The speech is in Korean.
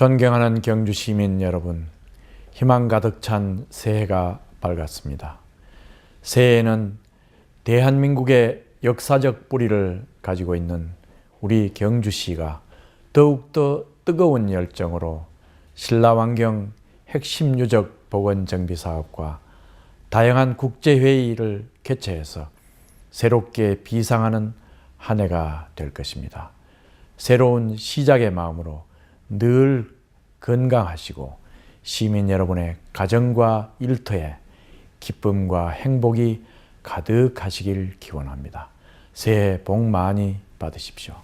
존경하는 경주 시민 여러분, 희망 가득 찬 새해가 밝았습니다. 새해에는 대한민국의 역사적 뿌리를 가지고 있는 우리 경주시가 더욱더 뜨거운 열정으로 신라환경 핵심 유적 복원 정비 사업과 다양한 국제회의를 개최해서 새롭게 비상하는 한 해가 될 것입니다. 새로운 시작의 마음으로 늘 건강하시고 시민 여러분의 가정과 일터에 기쁨과 행복이 가득하시길 기원합니다. 새해 복 많이 받으십시오.